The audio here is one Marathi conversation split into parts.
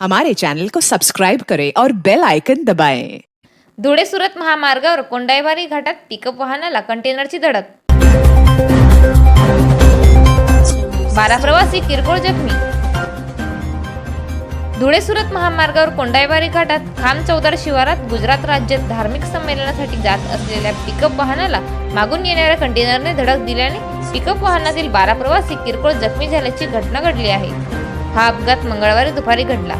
हमारे चैनल को सब्सक्राइब करें और बेल आइकन दबाएं। धुळे सुरत महामार्गावर कोंडाईवारी घाटात पिकअप वाहनाला कंटेनरची धडक। बारा प्रवासी किरकोळ जखमी। धुळे सुरत महामार्गावर कोंडाईवारी घाटात खाम चौदार शिवारात गुजरात राज्यात धार्मिक संमेलनासाठी जात असलेल्या पिकअप वाहनाला मागून येणाऱ्या कंटेनरने धडक दिल्याने पिकअप वाहनातील बारा प्रवासी किरकोळ जखमी झाल्याची घटना घडली आहे. हा अपघात मंगळवारी दुपारी घडला.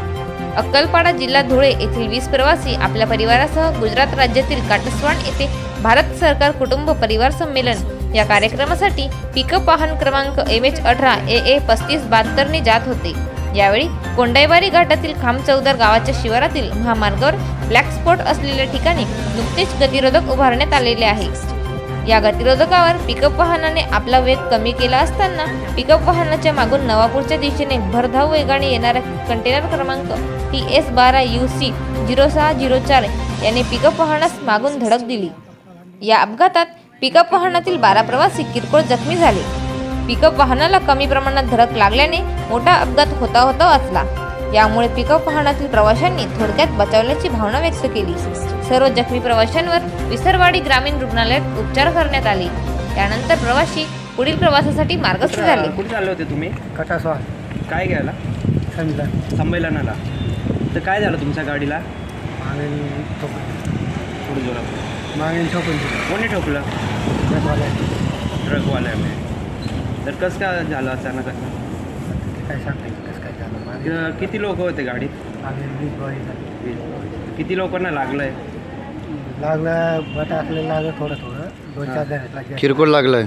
अक्कलपाडा जिल्हा धुळे येथील वीस प्रवासी आपल्या परिवारासह गुजरात राज्यातील काटस्वाण येथे भारत सरकार कुटुंब परिवार संमेलन या कार्यक्रमासाठी पिकअप वाहन क्रमांक एम एच अठरा ए ए पस्तीस बहात्तरने जात होते. यावेळी कोंडाईबारी घाटातील खामचौदार गावाच्या शिवारातील महामार्गावर ब्लॅक स्पॉट असलेल्या ठिकाणी नुकतेच गतिरोधक उभारण्यात आलेले आहे. या गतिरोधकावर पिकअप वाहनाने आपला वेग कमी केला असताना पिकअप वाहनाच्या मागून नवापूरच्या दिशेने भरधाव वेगाने येणारा कंटेनर क्रमांक टी एस बारा यू सी झिरो सहा झिरो चार याने पिकअप वाहनास मागून धडक दिली. या अपघातात पिकअप वाहनातील बारा प्रवासी किरकोळ जखमी झाले. पिकअप वाहनाला कमी प्रमाणात धडक लागल्याने मोठा अपघात होता होता वाचला. यामुळे पिकअप वाहनातील प्रवाशांनी थोडक्यात बचावल्याची भावना व्यक्त केली. सर्व जखमी प्रवाशांवर विसरवाडी ग्रामीण रुग्णालयात उपचार करण्यात आले. त्यानंतर प्रवासी पुढील प्रवासासाठी मार्गस्थ झाले. कुठे चालले होते तुम्ही? कटास्वाल काय घ्यायला? संमेलन संमेलनाला. तर काय झालं तुमच्या गाडीला? थोडं जोरात मागणी ठोकून कोणी ठोकलं? ट्रकवाल्या ट्रकवाल्याने. तर कसं काय झालं अचानक? काय सांगता येईल? कसं काय झालं किती लोक होते गाडीत? मागे वीज बळी झाली. किती लोकांना लागलंय? लागलं बट आपल्याला लागलं थोडं थोडं. दोन चार जण किरकोळ लागलाय.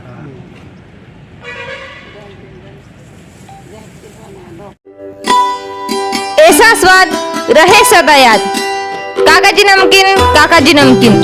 ऐसा स्वाद रहे सदा याद। काकाजी नमकीन काकाजी नमकीन।